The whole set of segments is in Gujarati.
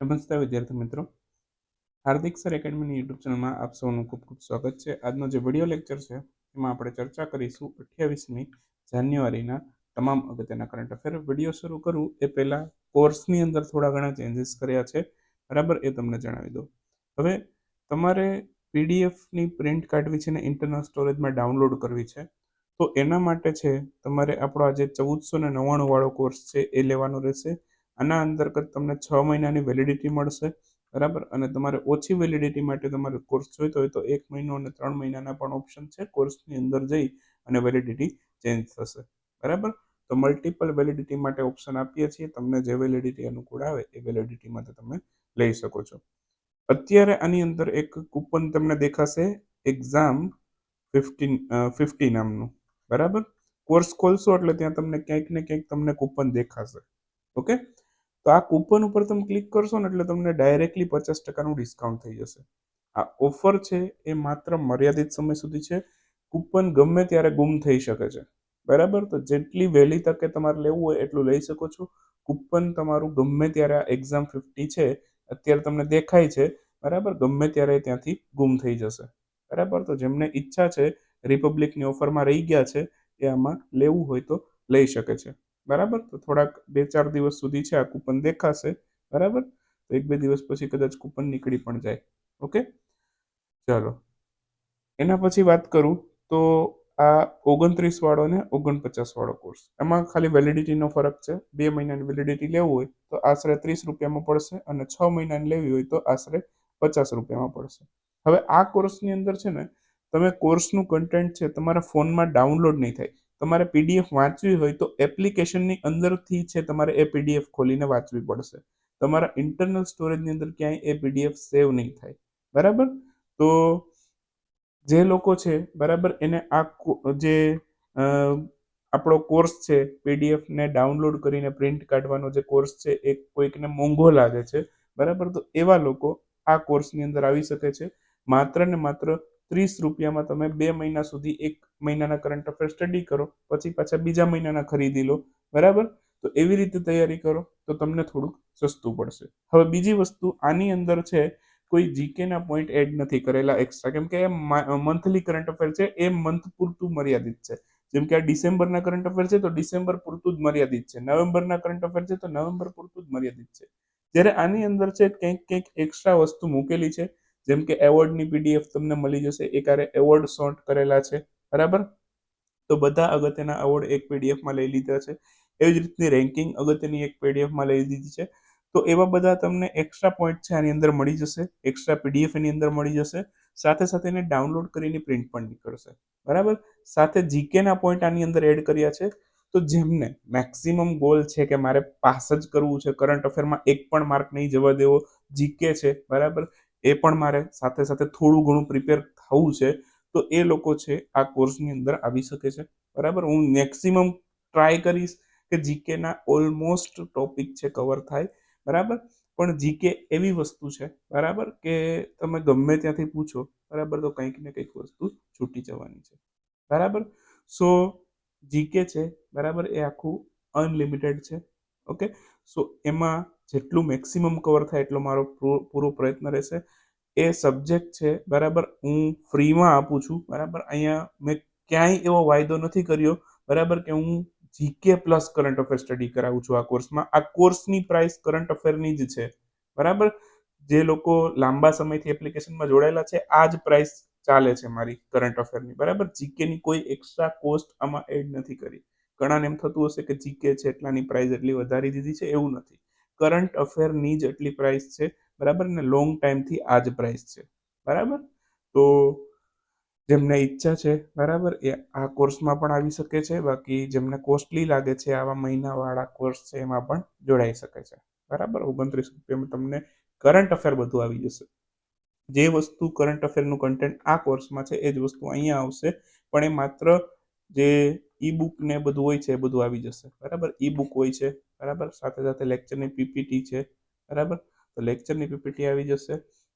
નમસ્તે વિદ્યાર્થી મિત્રો. હાર્દિક સર એકેડમીની યુટ્યુબ ચેનલમાં આપ સૌનું ખૂબ ખૂબ સ્વાગત છે. આજનો જે વીડિયો લેક્ચર છે, એમાં આપણે ચર્ચા કરીશું અઠ્યાવીસમી જાન્યુઆરીના તમામ અગત્યના કરંટ અફેર વીડિયો શરૂ કરું, એ પહેલાં કોર્સની અંદર થોડા ઘણા ચેન્જીસ કર્યા છે. બરાબર? એ તમને જણાવી દઉં. હવે તમારે પીડીએફની પ્રિન્ટ કાઢવી છે ને ઇન્ટરનલ સ્ટોરેજમાં ડાઉનલોડ કરવી છે, તો એના માટે છે, તમારે આપણો આ ચૌદસો ને નવ્વાણું વાળો કોર્સ છે, એ લેવાનો રહેશે. આના અંતર્ગત તમને છ મહિનાની વેલિડિટી મળશે, બરાબર? અને તમારે ઓછી વેલિડિટી માટે તમારે કોર્સ જોઈતો હોય તો એક મહિનો અને ત્રણ મહિનાના પણ ઓપ્શન છે કોર્સની અંદર જઈ અને વેલિડિટી ચેન્જ થશે, બરાબર? તો મલ્ટિપલ વેલિડિટી માટે ઓપ્શન આપીએ છીએ, તમને જે વેલિડિટી અનુકૂળ આવે એ વેલિડિટી માટે તમે લઈ શકો છો. અત્યારે આની અંદર એક કૂપન તમને દેખાશે એક્ઝામ ફિફ્ટીન ફિફ્ટી નામનું બરાબર? કોર્સ ખોલશો એટલે ત્યાં તમને ક્યાંક ને ક્યાંક તમને કૂપન દેખાશે, ઓકે? તો આ કૂપન ઉપર તમે ક્લિક કરશો ને એટલે તમને ડાયરેક્ટલી પચાસ ટકાનું ડિસ્કાઉન્ટ થઈ જશે. આ ઓફર છે એ માત્ર મર્યાદિત સમય સુધી છે. કૂપન ગમે ત્યારે ગુમ થઈ શકે છે. બરાબર? તો જેટલી વહેલી તકે તમારે લેવું હોય એટલું લઈ શકો છો. કૂપન તમારું ગમે ત્યારે આ એક્ઝામ ફિફ્ટી છે, અત્યારે તમને દેખાય છે. બરાબર? ગમે ત્યારે ત્યાંથી ગુમ થઈ જશે. બરાબર? તો જેમને ઈચ્છા છે રિપબ્લિકની ઓફરમાં રહી ગયા છે, એ આમાં લેવું હોય તો લઈ શકે છે. બરાબર? તો થોડાક બે ચાર દિવસ સુધી છે, આ કૂપન દેખાશે. બરાબર? તો એક બે દિવસ પછી કદાચ કૂપન નીકળી પણ જાય. ઓકે? ચાલો. એના પછી વાત કરું તો આ ઓગણત્રીસ વાળો ને ઓગણપચાસ વાળો કોર્સ એમાં ખાલી વેલિડિટીનો ફરક છે. બે મહિનાની વેલિડિટી લેવું હોય તો આશરે ત્રીસ રૂપિયામાં પડશે અને છ મહિનાની લેવી હોય તો આશરે પચાસ રૂપિયામાં પડશે. હવે આ કોર્સની અંદર છે ને, તમે કોર્સનું કન્ટેન્ટ છે, તમારા ફોનમાં ડાઉનલોડ નહીં થાય. તમારે પીડીએફ વાંચવી હોય તો એપ્લિકેશનની અંદરથી છે તમારે એ પીડીએફ ખોલીને વાંચવી પડશે. તમારા ઇન્ટરનલ સ્ટોરેજની અંદર ક્યાંય એ પીડીએફ સેવ નહીં થાય. બરાબર? તો જે લોકો છે, બરાબર, એને આ જે આપણો કોર્સ છે પીડીએફને ડાઉનલોડ કરીને પ્રિન્ટ કાઢવાનો જે કોર્સ છે, એ કોઈકને મોંઘો લાગે છે. બરાબર? તો એવા લોકો આ કોર્સની અંદર આવી શકે છે. માત્ર ને માત્ર ત્રીસ રૂપિયામાં તમે બે મહિના સુધી એક મહિનાના કરંટ અફેર સ્ટડી કરો, પછી પાછા બીજા મહિનાના ખરીદી લો. બરાબર? તો એવી રીતે તૈયારી કરો, તો તમને થોડુંક સસ્તું પડશે. હવે બીજી વસ્તુ, આની અંદર છે, કોઈ જીકેના પોઈન્ટ એડ નથી કરેલા એક્સ્ટ્રા કેમ કે મંથલી કરંટ અફેર છે, એ મંથ પૂરતું મર્યાદિત છે. જેમ કે આ ડિસેમ્બરના કરંટ અફેર છે, તો ડિસેમ્બર પૂરતું જ મર્યાદિત છે. નવેમ્બરના કરંટ અફેર છે, તો નવેમ્બર પૂરતું જ મર્યાદિત છે. જ્યારે આની અંદર છે, કંઈક કંઈક એક્સ્ટ્રા વસ્તુ મૂકેલી છે જેમ કે એવોર્ડની પીડીએફ તમને મળી જશે. એકારે એવોર્ડ સોર્ટ કરેલા છે. બરાબર? તો બધા અગત્યના એવોર્ડ એક પીડીએફમાં લઈ લીધા છે. એવી જ રીતની રેન્કિંગ અગત્યની એક પીડીએફમાં લઈ લીધી છે. તો એવા બધા તમને એક્સ્ટ્રા પોઈન્ટ છે આની અંદર મળી જશે. એક્સ્ટ્રા પીડીએફ એની અંદર મળી જશે. સાથે સાથે એને ડાઉનલોડ કરીને પ્રિન્ટ પણ નીકળશે. બરાબર? સાથે જીકેના પોઈન્ટ આની અંદર એડ કર્યા છે. તો જેમને મેક્સિમમ ગોલ છે કે મારે પાસ જ કરવું છે, કરંટ અફેરમાં એક પણ માર્ક નહીં જવા દેવો, જીકે છે. બરાબર? એ પણ મારે સાથે સાથે થોડું ઘણું પ્રિપેર થવું છે, તો એ લોકો છે આ કોર્સની અંદર આવી શકે છે. બરાબર? હું મેક્સિમમ ટ્રાય કરીશ કે જીકેના ઓલમોસ્ટ ટોપિક છે કવર થાય. બરાબર? પણ જીકે એવી વસ્તુ છે, બરાબર? કે તમે ગમે ત્યાંથી પૂછો, બરાબર? તો કંઈક ને કંઈક વસ્તુ છૂટી જવાની છે. બરાબર? સો જીકે છે, બરાબર? એ આખું અનલિમિટેડ છે. ઓકે? સો એમાં જેટલું મેક્સિમમ કવર થાય એટલો મારો પૂરો પ્રયત્ન રહેશે. એ સબ્જેક્ટ છે, બરાબર? હું ફ્રીમાં આપું છું, બરાબર? અહીંયા મેં ક્યાંય એવો વાયદો નથી કર્યો, બરાબર? કે હું GK plus current affair study કરાવું છું આ કોર્સમાં આ કોર્સની પ્રાઇસ કરંટ અફેરની જ છે, બરાબર? જે લોકો લાંબા સમયથી એપ્લિકેશનમાં જોડાયેલા છે, આ જ પ્રાઇસ ચાલે છે મારી કરંટ અફેરની બરાબર? જીકેની કોઈ એક્સ્ટ્રા કોસ્ટ આમાં એડ નથી કરી. ઘણાને એમ થતું હશે કે જીકે છે, એટલાની પ્રાઇસ એટલી વધારી દીધી છે, એવું નથી. કરંટ અફેરની જ એટલી પ્રાઇસ છે, બરાબર? ને લોંગ ટાઈમથી આ જ પ્રાઇસ છે. બરાબર? તો જેમને ઈચ્છા છે, બરાબર? એ આ કોર્સમાં પણ આવી શકે છે. બાકી જેમને કોસ્ટલી લાગે છે, આવા મહિનાવાળા કોર્સ છે, એમાં પણ જોડાઈ શકે છે. બરાબર? ઓગણત્રીસ રૂપિયામાં તમને કરંટ અફેર બધું આવી જશે. જે વસ્તુ કરંટ અફેરનું કન્ટેન્ટ આ કોર્સમાં છે, એ જ વસ્તુ અહીંયા આવશે. પણ એ માત્ર જે ઈ બુક ને બધું હોય છે, એ બધું આવી જશે. બરાબર? ઈ બુક હોય છે બરાબર? સાથે સાથે લેક્ચરની પીપીટી છે, બરાબર? તો લેક્ચરની પીપીટી આવી જશે.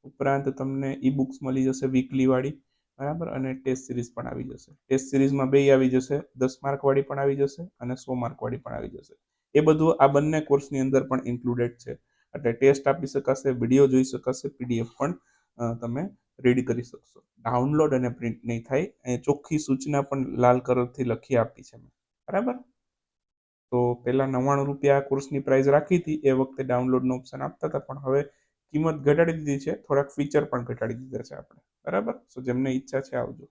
ઉપરાંત તમને ઈ બુક્સ મળી જશે વીકલીવાળી બરાબર? અને ટેસ્ટ સિરીઝ પણ આવી જશે. ટેસ્ટ સિરીઝમાં બે આવી જશે, દસ માર્કવાળી પણ આવી જશે અને સો માર્કવાળી પણ આવી જશે. એ બધું આ બંને કોર્સની અંદર પણ ઇન્ક્લુડેડ છે. એટલે ટેસ્ટ આપી શકાશે વીડિયો જોઈ શકાશે પીડીએફ પણ તમે રીડ કરી શકશો. ડાઉનલોડ અને પ્રિન્ટ નહીં થાય, એ ચોખ્ખી સૂચના પણ લાલ કલરથી લખી આપી છે મેં. બરાબર? તો પહેલાં નવ્વાણું રૂપિયા આ કોર્સની પ્રાઇસ રાખી હતી. એ વખતે ડાઉનલોડનો ઓપ્શન આપતા હતા, પણ હવે કિંમત ઘટાડી દીધી છે. થોડાક ફીચર પણ ઘટાડી દીધા છે આપણે. બરાબર? સો જેમને ઈચ્છા છે આવજો.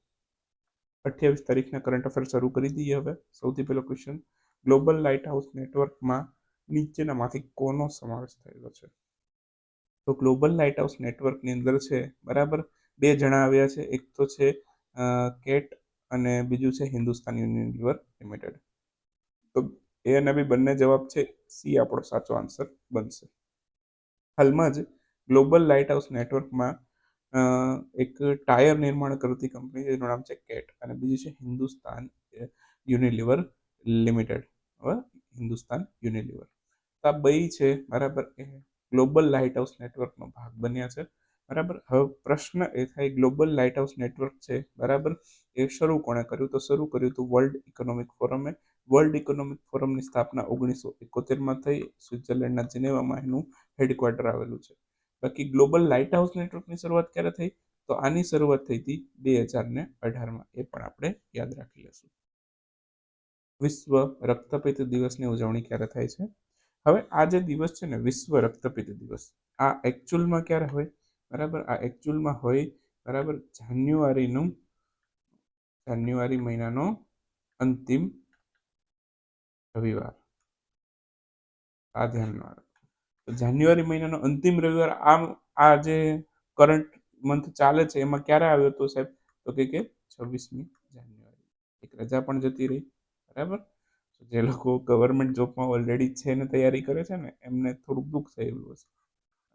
અઠ્યાવીસ તારીખના કરંટ અફેર શરૂ કરી દઈએ હવે. સૌથી પહેલો ક્વેશ્ચન ગ્લોબલ લાઇટ હાઉસ નેટવર્કમાં નીચેનામાંથી કોનો સમાવેશ થયેલો છે? તો ગ્લોબલ લાઇટ હાઉસ નેટવર્કની અંદર છે, બરાબર? બે જણા આવ્યા છે. એક તો છે કેટ અને બીજું છે હિન્દુસ્તાન યુનિલિવર લિમિટેડ તો એ અને બી બંને જવાબ છે. સી આપણો સાચો આન્સર બનશે. હાલમાં જ ગ્લોબલ લાઇટ હાઉસ નેટવર્કમાં એક ટાયર નિર્માણ કરતી કંપની જેનું નામ છે કેટ અને બીજી છે હિન્દુસ્તાન યુનિલિવર લિમિટેડ. હવે હિન્દુસ્તાન યુનિલિવર. તો આ બે છે, બરાબર, એ ગ્લોબલ લાઇટ હાઉસ નેટવર્કનો ભાગ બન્યા છે. બરાબર, હવે પ્રશ્ન એ થાય, ગ્લોબલ લાઇટ હાઉસ નેટવર્ક છે, બરાબર, એ શરૂ કોણે કર્યું? તો શરૂ કર્યું હતું વર્લ્ડ ઇકોનોમિક ફોરમે. વર્લ્ડ ઇકોનોમિક ફોરમની સ્થાપના ઓગણીસો એકોતેરમાં થઈ. સ્વિટ્ઝરલેન્ડના જિનેવામાં એનું હેડક્વાર્ટર આવેલું છે. બાકી ગ્લોબલ લાઇટ હાઉસ નેટવર્કની શરૂઆત ક્યારે થઈ? તો આની શરૂઆત થઈ હતી બે હજાર ને અઢારમાં. એ પણ આપણે યાદ રાખી લઈશું વિશ્વ રક્તપિત્ત દિવસની ઉજવણી ક્યારે થાય છે? હવે આ જે દિવસ છે ને, વિશ્વ રક્તપિત્ત દિવસ, આ એકચ્યુઅલમાં ક્યારે હોય? બરાબર? આ એકચ્યુઅલમાં હોય, બરાબર? જાન્યુઆરીનું, જાન્યુઆરી મહિનાનો અંતિમ રવિવાર. આ ધ્યાનમાં રાખો. જાન્યુઆરી મહિનાનો અંતિમ રવિવાર આમ, આ જે કરંટ મંથ ચાલે છે, એમાં ક્યારે આવ્યો હતો સાહેબ? તો કે કે છવ્વીસમી જાન્યુઆરી. એક રજા પણ જતી રહી. બરાબર? જે લોકો ગવર્મેન્ટ જોબમાં ઓલરેડી છે ને તૈયારી કરે છે ને, એમને થોડુંક દુઃખ થયેલું હશે.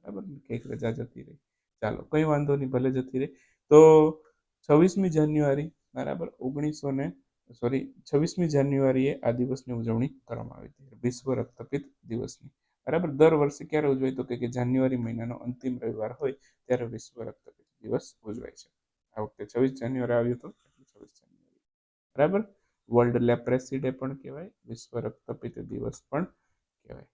બરાબર? કે એક રજા જતી રહી. ચાલો, કંઈ વાંધો નહીં, ભલે જતી રહી. તો છવ્વીસમી જાન્યુઆરી, બરાબર? ઓગણીસો ને સોરી, છવ્વીસમી જાન્યુઆરીએ આ દિવસની ઉજવણી કરવામાં આવી હતી. વિશ્વ રક્તપિત દિવસની. બરાબર, દર વર્ષે ક્યારે ઉજવાય? તો કે જાન્યુઆરી મહિનાનો અંતિમ રવિવાર હોય, ત્યારે વિશ્વ રક્તપિત દિવસ ઉજવાય છે. આ વખતે છવ્વીસ જાન્યુઆરી આવ્યું હતું છવ્વીસ જાન્યુઆરી. બરાબર? વર્લ્ડ લેપ્રેસી ડે પણ કહેવાય, વિશ્વ રક્તપિત દિવસ પણ કહેવાય.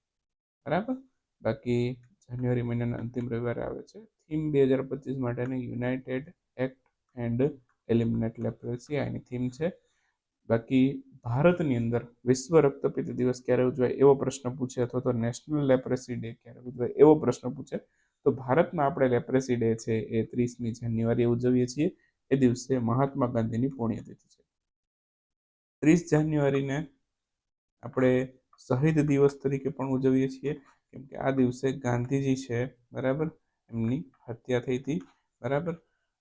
બરાબર? બાકી જાન્યુઆરી મહિનાના અંતિમ રવિવારે આવે છે. થીમ બે હજાર પચીસ માટેની united act and eliminate leprosy આની થીમ છે. બાકી ભારતની અંદર વિશ્વ રક્તપિત્ત દિવસ ક્યારે ઉજવાય એવો પ્રશ્ન પૂછે અથવા તો નેશનલ લેપ્રેસી ડે ક્યારે ઉજવાય એવો પ્રશ્ન પૂછે, તો ભારતમાં આપણે લેપ્રેસી ડે છે એ ત્રીસમી જાન્યુઆરી ઉજવીએ છીએ. એ દિવસે મહાત્મા ગાંધીની પુણ્યતિથિ છે. ત્રીસ જાન્યુઆરીને આપણે શહીદ દિવસ તરીકે પણ ઉજવીએ છીએ. કેમ કે આ દિવસે ગાંધીજી છે, બરાબર? એમની હત્યા થઈ હતી, બરાબર?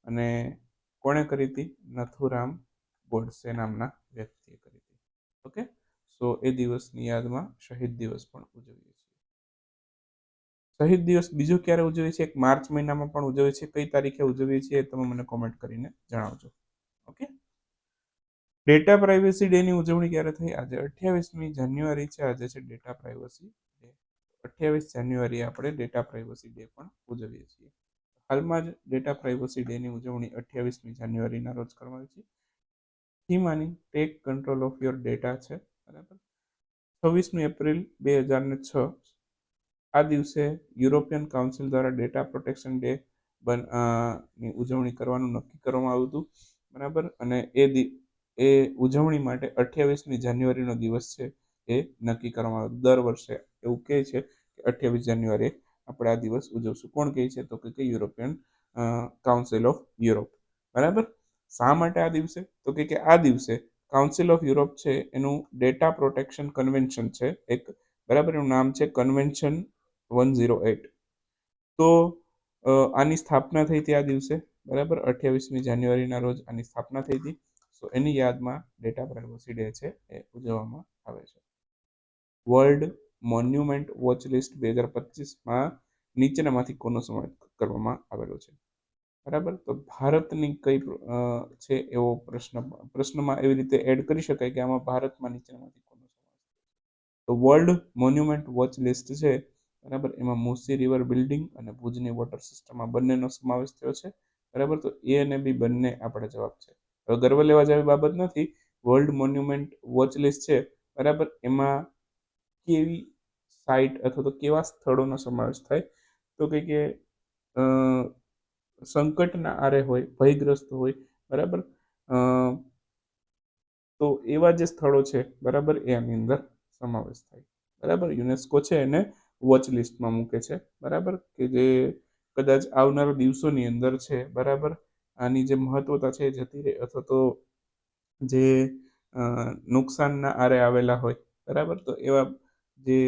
અને કોણે કરી હતી? નથુરામ ગોડસે નામના વ્યક્તિએ કરી હતી. ઓકે? સો, એ દિવસની યાદમાં શહીદ દિવસ પણ ઉજવીએ છીએ. શહીદ દિવસ બીજો ક્યારે ઉજવીએ છીએ? એક માર્ચ મહિનામાં પણ ઉજવીએ છીએ. કઈ તારીખે ઉજવીએ છીએ તમે મને કોમેન્ટ કરીને જણાવજો. ઓકે? ડેટા પ્રાઇવસી ડેની ઉજવણી ક્યારે થઈ? આજે અઠ્યાવીસમી જાન્યુઆરી છે. આજે છે ડેટા પ્રાઇવસી ડે અઠ્યાવીસ જાન્યુઆરી આપણે ડેટા પ્રાઇવસી ડે પણ ઉજવીએ છીએ. હાલમાં જ ડેટા પ્રાઇવસી ડેની ઉજવણી અઠ્યાવીસમી જાન્યુઆરીના રોજ કરવામાં આવી છે. થીમ આની take control of your data છે, બરાબર? છવ્વીસમી એપ્રિલ બે હજારને છ, આ દિવસે યુરોપિયન કાઉન્સિલ દ્વારા ડેટા પ્રોટેક્શન ડે ની ઉજવણી કરવાનું નક્કી કરવામાં આવ્યું હતું, બરાબર? અને એ એ ઉજવણી માટે અઠ્યાવીસમી જાન્યુઆરીનો દિવસ છે, એ નક્કી કરવામાં આવ્યો. દર વર્ષે એવું કહે છે કે અઠ્યાવીસ જાન્યુઆરીએ આપણે આ દિવસ ઉજવશું. કોણ કહે છે તો કે યુરોપિયન કાઉન્સિલ ઓફ યુરોપ, બરાબર? શા માટે આ દિવસે? તો કે કે આ દિવસે કાઉન્સિલ ઓફ યુરોપ છે, એનું ડેટા પ્રોટેક્શન કન્વેન્શન છે, એક બરાબર એનું નામ છે કન્વેન્શન વન ઝીરો એટ તો આની સ્થાપના થઈ હતી આ દિવસે, બરાબર? અઠ્યાવીસમી જાન્યુઆરીના રોજ આની સ્થાપના થઈ હતી. સો એની યાદમાં ડેટા પ્રાઇવસી ડે છે, એ ઉજવવામાં આવે છે. વર્લ્ડ મોન્યુમેન્ટ વોચ લિસ્ટ બે હજાર પચીસમાં નીચેનામાંથી કોનો સમાવેશ કરવામાં આવેલો છે? બરાબર? તો ભારતની કઈ છે એવો પ્રશ્ન પ્રશ્નમાં એવી રીતે એડ કરી શકાય કે આમાં ભારતમાં નીચેનામાંથી કોનો સમાવેશ તો વર્લ્ડ મોન્યુમેન્ટ વોચ લિસ્ટ છે, બરાબર? એમાં મુસી રિવર બિલ્ડિંગ અને ભુજની વોટર સિસ્ટમ આ બંનેનો સમાવેશ થયો છે, બરાબર? તો એ અને બી બંને આપણે જવાબ છે. હવે ગર્વ લેવા જેવી બાબત નથી વર્લ્ડ મોન્યુમેન્ટ વોચ લિસ્ટ છે, બરાબર? એમાં કેવી સાઇટ અથવા તો કેવા સ્થળોનો સમાવેશ થાય? તો કે સંકટના આરે હોય, ભયગ્રસ્ત હોય, બરાબર? તો એવા જે સ્થળો છે, બરાબર એ આની અંદર સમાવેશ થાય. બરાબર? યુનેસ્કો છે એને વોચ લિસ્ટમાં મૂકે છે, બરાબર? કે જે કદાચ આવનારા દિવસોની અંદર છે, બરાબર? આની જે મહત્વતા છે, જતી રહે અથવા તો જે નુકસાનના આરે આવેલા હોય, બરાબર? તો એવા જે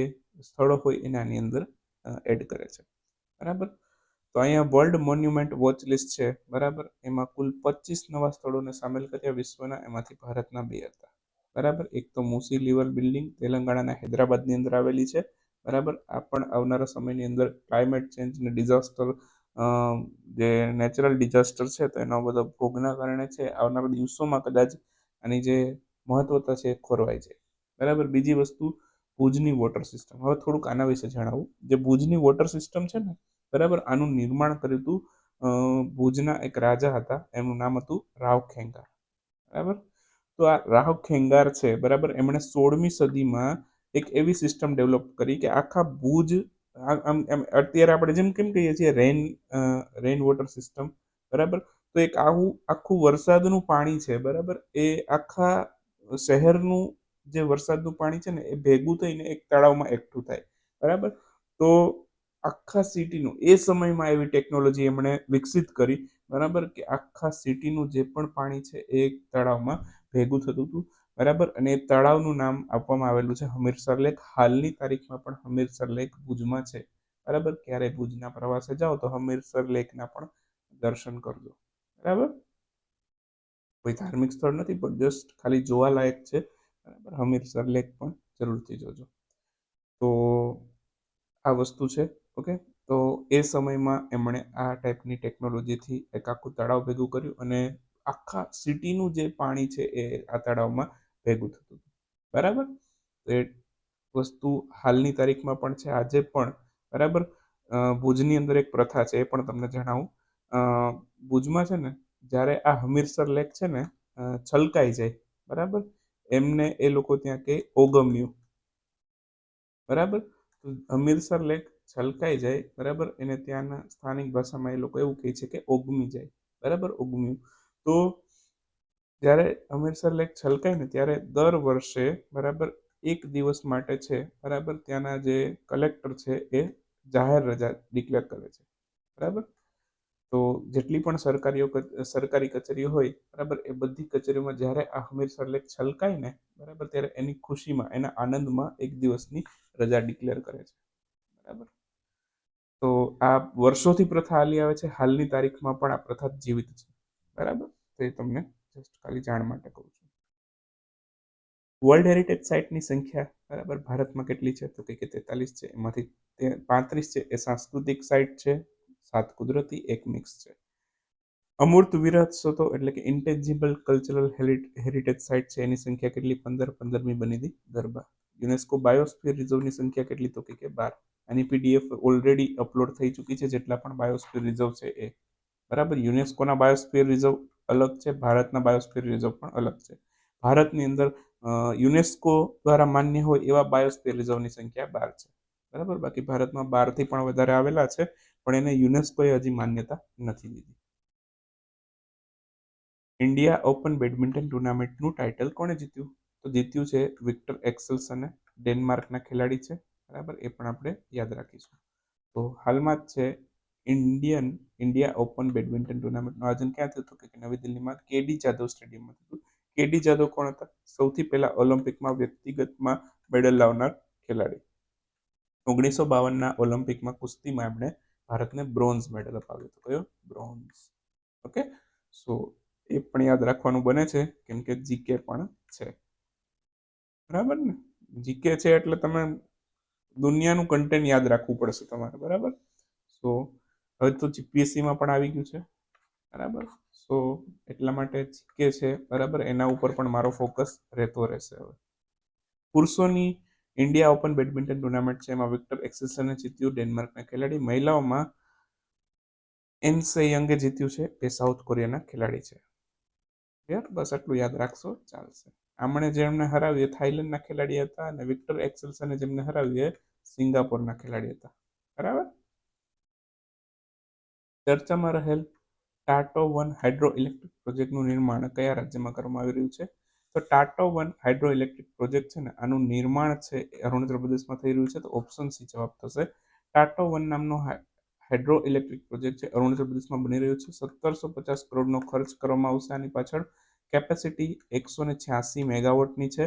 સ્થળો હોય, એનાની અંદર એડ કરે છે. બરાબર? તો અહીંયા વર્લ્ડ મોન્યુમેન્ટ વોચ લિસ્ટ છે, બરાબર? એમાં કુલ પચીસ નવા સ્થળોને સામેલ કર્યા વિશ્વના, એમાંથી ભારતના બે હતા. બરાબર? એક તો મુસી લિવર બિલ્ડિંગ તેલંગાણાના હૈદરાબાદની અંદર આવેલી છે, બરાબર? આ પણ આવનારા સમયની અંદર ક્લાઇમેટ ચેન્જ ને ડિઝાસ્ટર જે નેચરલ ડિઝાસ્ટર છે, તો એનો બધો ભોગના કારણે છે, આવનારા દિવસોમાં કદાચ આની જે મહત્વતા છે એ છે બરાબર? બીજી વસ્તુ ભુજની વોટર સિસ્ટમ. હવે થોડુંક આના વિશે જણાવું. જે ભુજની વોટર સિસ્ટમ છે ને બરાબર? આનું નિર્માણ કર્યું હતું ભુજના એક રાજા હતા એમનું નામ હતું રાવ ખેંગાર. બરાબર? તો આ રાવ ખેંગાર છે, બરાબર? એમણે સોળમી સદીમાં એક એવી સિસ્ટમ ડેવલપ કરી કે આખા ભુજ આમ અત્યારે આપણે જેમ કેમ કહીએ છીએ રેન રેન વોટર સિસ્ટમ બરાબર? તો એક આવું, આખું વરસાદનું પાણી છે, બરાબર? એ આખા શહેરનું જે વરસાદનું પાણી છે ને, એ ભેગું થઈને એક તળાવમાં એકઠું થાય, બરાબર? તો આખા સિટીનું, એ સમયમાં એવી ટેકનોલોજી એમણે વિકસિત કરી. બરાબર કે આખા સિટીનું જે પણ પાણી છે, એ તળાવમાં ભેગું થતું હતું. બરાબર? અને એ તળાવનું નામ આપવામાં આવેલું છે હમીરસર લેક. હાલની તારીખમાં પણ હમીરસર લેક ભુજમાં છે. બરાબર? ક્યારે ભુજના પ્રવાસે જાઓ તો હમીરસર લેકના પણ દર્શન કરજો. બરાબર? કોઈ ધાર્મિક સ્થળ નથી, પણ જસ્ટ ખાલી જોવાલાયક છે. બરાબર? હમીરસર લેક પણ જરૂરથી જોજો. તો આ વસ્તુ છે. ઓકે? તો એ સમયમાં એમણે આ ટાઈપની ટેકનોલોજીથી એક આખું તળાવ ભેગું કર્યું અને આખા સિટીનું જે પાણી છે એ આ તળાવમાં ભેગું થતું બરાબર? એ વસ્તુ હાલની તારીખમાં પણ છે, આજે પણ. બરાબર? ભુજની અંદર એક પ્રથા છે, એ પણ તમને જણાવું. ભુજમાં છે ને, જ્યારે આ હમીરસર લેક છે ને છલકાઈ જાય. બરાબર? એમને એ લોકો ત્યાં કે ઓગમ્યું. બરાબર? હમીરસર લેક છલકાઈ જાય, બરાબર? એને ત્યાંના સ્થાનિક ભાષામાં એ લોકો એવું કહે છે કે ઓગમી જાય. બરાબર? ઓગમ્યું. તો જ્યારે હમીરસર લેક છલકાય ને ત્યારે દર વર્ષે, બરાબર, એક દિવસ માટે છે, બરાબર, ત્યાંના જે કલેક્ટર છે એ જાહેર રજા ડિક્લેર કરે છે. બરાબર? તો જેટલી પણ સરકારીઓ સરકારી કચેરીઓ હોય, બરાબર, એ બધી કચેરીઓમાં જ્યારે આ હમીરસર લેક છલકાય ને, બરાબર, ત્યારે એની ખુશીમાં, એના આનંદમાં એક દિવસની રજા ડિક્લેર કરે છે. બરાબર? તો આ વર્ષોથી પ્રથા હાલી આવે છે, હાલની તારીખમાં પણ આ પ્રથા જીવિત છે. બરાબર? તો એ તમને જસ્ટ ખાલી જાણ માટે કહું છું. વર્લ્ડ હેરિટેજ સાઇટની સંખ્યા, બરાબર? ભારતમાં કેટલી છે? તો કે તેતાલીસ છે. એમાંથી પાંત્રીસ છે. એ સાંસ્કૃતિક સાઇટ છે. સાત કુદરતી, એક મિક્સ છે. અમૂર્ત વિરાસતો એટલે કે ઇન્ટેન્જિબલ કલ્ચરલ હેરિટેજ સાઇટ છે. એની સંખ્યા કેટલી? પંદર, પંદરમી બની હતી. ગરબા. યુનેસ્કો બાયોસ્ફિયર રિઝર્વની સંખ્યા કેટલી? તો કે બાર. આની પીડીએફ ઓલરેડી અપલોડ થઈ ચૂકી છે, જેટલા પણ બાયોસ્ફિયર રિઝર્વ છે એ. બરાબર? યુનેસ્કોના બાયોસ્ફિયર રિઝર્વ અલગ છે, ભારતના બાયોસ્ફિયર રિઝર્વ પણ અલગ છે. ભારતની અંદર યુનેસ્કો દ્વારા માન્ય હોય એવા બાયોસ્ફિયર રિઝર્વની સંખ્યા બાર છે. બરાબર? બાકી ભારતમાં બારથી પણ વધારે આવેલા છે, પણ એને યુનેસ્કોએ હજી માન્યતા નથી દીધી. ઇન્ડિયા ઓપન બેડમિન્ટન ટુર્નામેન્ટનું ટાઇટલ કોણે જીત્યું? તો જીત્યું છે વિક્ટર એક્સલ્સને ડેનમાર્કના ખેલાડી છે. બરાબર? એ પણ આપણે યાદ રાખીશું. તો હાલમાં જ છે ઇન્ડિયન ઇન્ડિયા ઓપન બેડમિન્ટન ટુર્નામેન્ટનું આયોજન ક્યાં થયું હતું? કે નવી દિલ્હીમાં કેડી જાદવ સ્ટેડિયમમાં થયું કેડી જાદવ કોણ હતા? સૌથી પહેલા ઓલિમ્પિકમાં વ્યક્તિગતમાં મેડલ લાવનાર ખેલાડી. ઓગણીસો બાવનના ઓલિમ્પિકમાં કુસ્તીમાં એમણે ભારતને બ્રોન્ઝ મેડલ અપાવ્યો હતો. કયો? બ્રોન્ઝ. ઓકે? સો, એ પણ યાદ રાખવાનું બને છે, કેમ કે જીકે પણ છે. બરાબર ને? જીકે છે એટલે તમે દુનિયાનું કન્ટેન્ટ યાદ રાખવું પડશે તમારે, બરાબર? સો હવે તો જીપીએસસીમાં પણ આવી ગયું છે, બરાબર? સો એટલા માટે જીકે છે, બરાબર? એના ઉપર પણ મારો ફોકસ રહેતો રહેશે હવે. પુરુષોની ઇન્ડિયા ઓપન બેડમિન્ટન ટુર્નામેન્ટ છે, એમાં વિક્ટર એક્સેસને જીત્યું ડેનમાર્કના ખેલાડી. મહિલાઓમાં એનસે યંગે જીત્યું છે, એ સાઉથ કોરિયાના ખેલાડી છે. બસ આટલું યાદ રાખશો, ચાલશે. આમણે જેમને હરાવીએ થાઈલેન્ડના ખેલાડી હતા અને વિક્ટર એક્સેલ્સને જેમને હરાવીએ સિંગાપોરના ખેલાડી હતા. બરાબર? ચર્ચામાં રહેલ ટાટો વન હાઇડ્રો ઇલેક્ટ્રિક પ્રોજેક્ટનું નિર્માણ કયા રાજ્યમાં કરવામાં આવી રહ્યું છે? તો Tato one hydro electric project છે ને, આનું નિર્માણ છે અરુણાચલ પ્રદેશમાં થઈ રહ્યું છે, તો ઓપ્શન સી જવાબ થશે. ટાટો વન નામનો હાઇડ્રો ઇલેક્ટ્રિક પ્રોજેક્ટ છે અરુણાચલ પ્રદેશમાં બની રહ્યો છે. સત્તરસો પચાસ કરોડનો ખર્ચ કરવામાં આવશે આની પાછળ. કેપેસિટી એકસો ને છ્યાસી મેગાવોટની છે.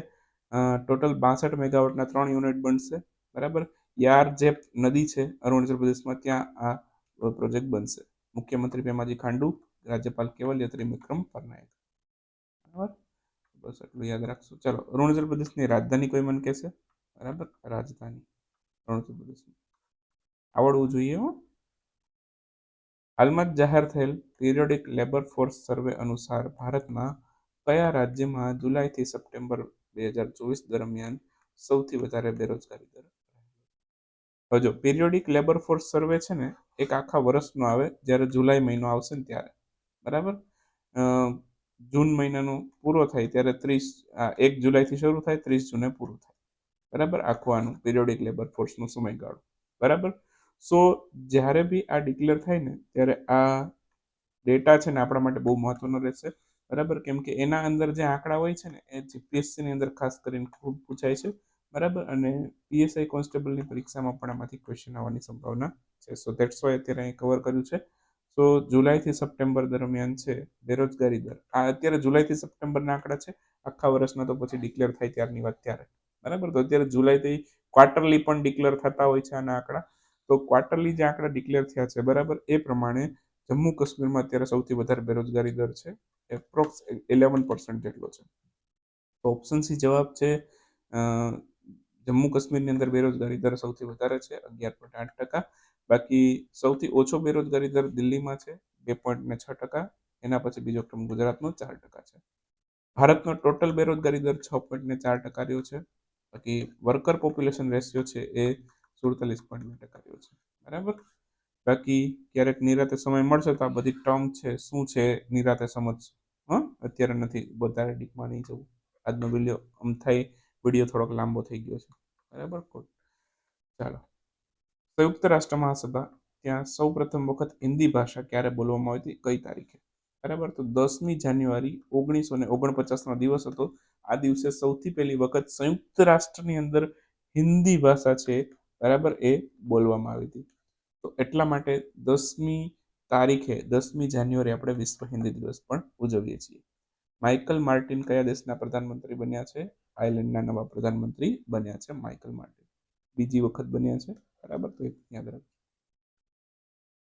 ટોટલ બાસઠ મેગાવોટના ત્રણ યુનિટ બનશે. બરાબર? યાર જે નદી છે અરુણાચલ પ્રદેશમાં, ત્યાં આ પ્રોજેક્ટ બનશે. મુખ્યમંત્રી પેમાજી ખાંડુ, રાજ્યપાલ કેવલ્ય ત્રિવિક્રમ પરનાયક બરાબર? બસ એટલું યાદ રાખશું. ચાલો, અરુણાચલ પ્રદેશની રાજધાની કોઈ મને કહેશે? બરાબર? રાજધાની અરુણાચલ પ્રદેશની. આવડવું જોઈએ હો. હાલમાં જ જાહેર થયેલ પિરિયોડિક લેબર ફોર્સ સર્વે અનુસાર ભારતમાં કયા રાજ્યમાં જુલાઈથી સપ્ટેમ્બર બે હજાર ચોવીસ દરમિયાન સૌથી વધારે બેરોજગારી દર હવે પિરિયોડિક લેબર ફોર્સ સર્વે છે ને, એક આખા વર્ષનો આવે, જ્યારે જુલાઈ મહિનો આવશે ને ત્યારે. બરાબર? જૂન મહિનાનો પૂરો થાય ત્યારે ત્રીસ એક જુલાઈથી શરૂ થાય, ત્રીસ જૂને પૂરું થાય. બરાબર? આખું આનું પિરિયોડિક લેબર ફોર્સનો સમયગાળો. બરાબર? સો, જ્યારે બી આ ડિક્લેર થાય ને, ત્યારે આ ડેટા છે ને આપણા માટે બહુ મહત્વનો રહેશે. બરાબર? કેમ કે એના અંદર જે આંકડા હોય છે ને, એ જીપીએસસીની અંદર ખાસ કરીને ખૂબ પૂછાય છે. બરાબર? અને પીએસઆઈ કોન્સ્ટેબલની પરીક્ષામાં પણ આમાંથી ક્વેશ્ચન આવવાની સંભાવના છે. સો દેટ્સ વાય અત્યારે અહીં કવર કર્યું છે. તો જુલાઈથી સપ્ટેમ્બર દરમિયાન છે બેરોજગારી દર. આ અત્યારે જુલાઈથી સપ્ટેમ્બરના આંકડા છે. આખા વર્ષના તો પછી ડિક્લેર થાય ત્યારની વાત ત્યારે. બરાબર? તો અત્યારે જુલાઈથી ક્વાર્ટરલી પણ ડિક્લેર થતા હોય છે આના આંકડા. તો ક્વાર્ટરલી જે આંકડા ડિક્લેર થયા છે, બરાબર? એ પ્રમાણે જમ્મુ કાશ્મીરમાં અત્યારે સૌથી વધારે બેરોજગારી દર છે. એપ્રોક્સ ઇલેવન પર્સન્ટ જેટલો છે. તો ઓપ્શન સી જવાબ છે જમ્મુ કાશ્મીરની અંદર બેરોજગારી દર સૌથી વધારે છે, અગિયાર પોઈન્ટ આઠ ટકા. બાકી સૌથી ઓછો બેરોજગારી દર દિલ્હીમાં છે, બે પોઈન્ટ ને છ ટકા. એના પછી બીજો ક્રમ ગુજરાતનો ચાર ટકા છે. ભારતનો ટોટલ બેરોજગારી દર છ પોઈન્ટ ને ચાર ટકા રહ્યો છે. બાકી વર્કર પોપ્યુલેશન રેશિયો છે એ સુડતાલીસ પોઈન્ટ બે ટકા રહ્યો છે. બરાબર? બાકી ક્યારેક નિરાતે સમય મળશે તો આ બધી ટર્મ છે, શું છે? નિરાતે સમજશું. હા, અત્યારે નથી, વધારે ડીપમાં નહીં જવું. આજનો વીડિયો આમ થાય વીડિયો થોડોક લાંબો થઈ ગયો છે. બરાબર? ચાલો. સંયુક્ત રાષ્ટ્ર મહાસભા, ત્યાં સૌ પ્રથમ વખત હિન્દી ભાષા ક્યારે બોલવામાં આવી હતી કઈ તારીખે? બરાબર? તો દસમી જાન્યુઆરી ઓગણીસો ને ઓગણપચાસનો દિવસ હતો. આ દિવસે સૌથી પહેલી વખત સંયુક્ત રાષ્ટ્રની અંદર હિન્દી ભાષા છે, બરાબર, એ બોલવામાં આવી હતી. તો એટલા માટે દસમી તારીખે દસમી જાન્યુઆરી આપણે વિશ્વ હિન્દી દિવસ પણ ઉજવીએ છીએ. માઇકલ માર્ટિન કયા દેશના પ્રધાનમંત્રી બન્યા છે? આયર્લેન્ડના નવા પ્રધાનમંત્રી બન્યા છે માઇકલ માર્ટિન. બીજી વખત બન્યા છે? બરાબર, તો યાદ રાખજો.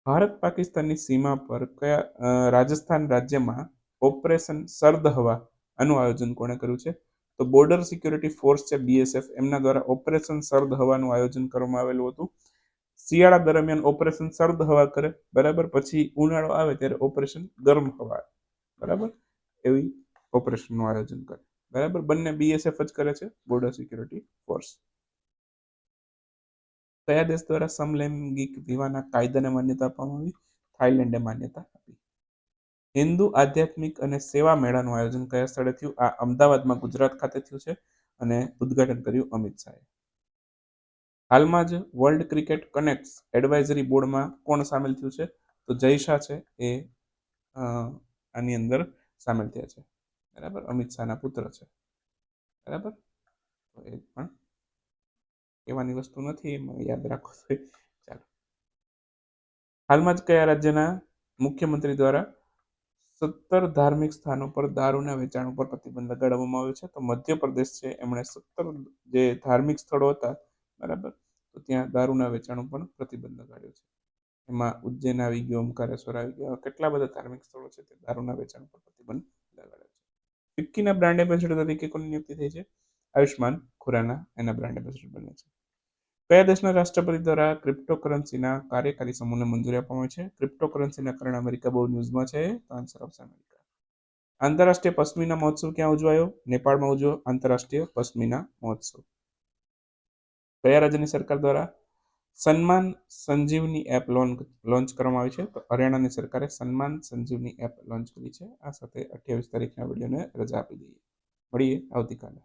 ભારત પાકિસ્તાનની સીમા પર કયા રાજસ્થાન રાજ્યમાં ઓપરેશન સરદ હવા આનું આયોજન કોણે કર્યું છે? તો બોર્ડર સિક્યુરિટી ફોર્સ છે બીએસએફ એમના દ્વારા ઓપરેશન સર્દ હવાનું આયોજન કરવામાં આવેલું હતું. શિયાળા દરમિયાન ઓપરેશન સર્દ હવા કરે, બરાબર? પછી ઉનાળો આવે ત્યારે ઓપરેશન ગરમ હવા બરાબર? એવી ઓપરેશનનું આયોજન કરે, બરાબર? બંને બીએસએફ જ કરે છે બોર્ડર સિક્યુરિટી ફોર્સ કયા દેશ દ્વારા સમલૈંગિક વિવાહના કાયદાને માન્યતા આપવામાં આવી? થાઈલેન્ડે માન્યતા આપી. હિન્દુ આધ્યાત્મિક અને સેવા મેળાનું આયોજન કયા સ્થળે થયું? આ અમદાવાદમાં ગુજરાત ખાતે થયું છે અને ઉદઘાટન કર્યું અમિત શાહે. હાલમાં જ વર્લ્ડ ક્રિકેટ કનેક્ટ એડવાઇઝરી બોર્ડમાં કોણ સામેલ થયું છે? તો જય શાહ છે એ આની અંદર સામેલ થયા છે. બરાબર? અમિત શાહના પુત્ર છે. બરાબર? તો એ પણ કહેવાની વસ્તુ નથી એમાં યાદ રાખો ચાલો. હાલમાં જ કયા રાજ્યના મુખ્યમંત્રી દ્વારા સત્તર ધાર્મિક સ્થાનો પર દારૂના વેચાણ ઉપર પ્રતિબંધ લગાડવામાં આવ્યો છે? તો મધ્યપ્રદેશ છે. એમણે સત્તર જે ધાર્મિક સ્થળો હતા બરાબર. તો ત્યાં દારૂના વેચાણ પણ પ્રતિબંધ લગાડ્યો છે. એમાં ઉજ્જૈન આવી ગયો, ઓમકારેશ્વર આવી ગયો કેટલા બધા ધાર્મિક સ્થળો છે તે દારૂના વેચાણ પર પ્રતિબંધ લગાડ્યો છે. ફિક્કીના બ્રાન્ડ એમ્બેસેડર તરીકે કોની નિયુક્તિ થઈ છે? આયુષ્માન ખુરાના એના બ્રાન્ડ એમ્બેસેડર બને છે. કયા દેશના રાષ્ટ્રપતિ દ્વારા ક્રિપ્ટોકરન્સીના કાર્યકારી સમૂહને મંજૂરી આપવામાં છે? ક્રિપ્ટોકરન્સીના કારણે અમેરિકા બહુ ન્યૂઝમાં છે. તો આન્સર આવશે અમેરિકા. આંતરરાષ્ટ્રીય પશ્મિના મહોત્સવ ક્યાં ઉજવાયો? નેપાળમાં ઉજવ્યો આંતરરાષ્ટ્રીય પશ્મિના મહોત્સવ. કયા રાજ્યની સરકાર દ્વારા સન્માન સંજીવની એપ લોન્ચ લોન્ચ કરવામાં આવી છે. તો હરિયાણાની સરકારે સન્માન સંજીવની એપ લોન્ચ કરી છે. આ સાથે અઠ્યાવીસ તારીખના વિડીયોને રજા આપી દઈએ. મળીએ આવતીકાલે.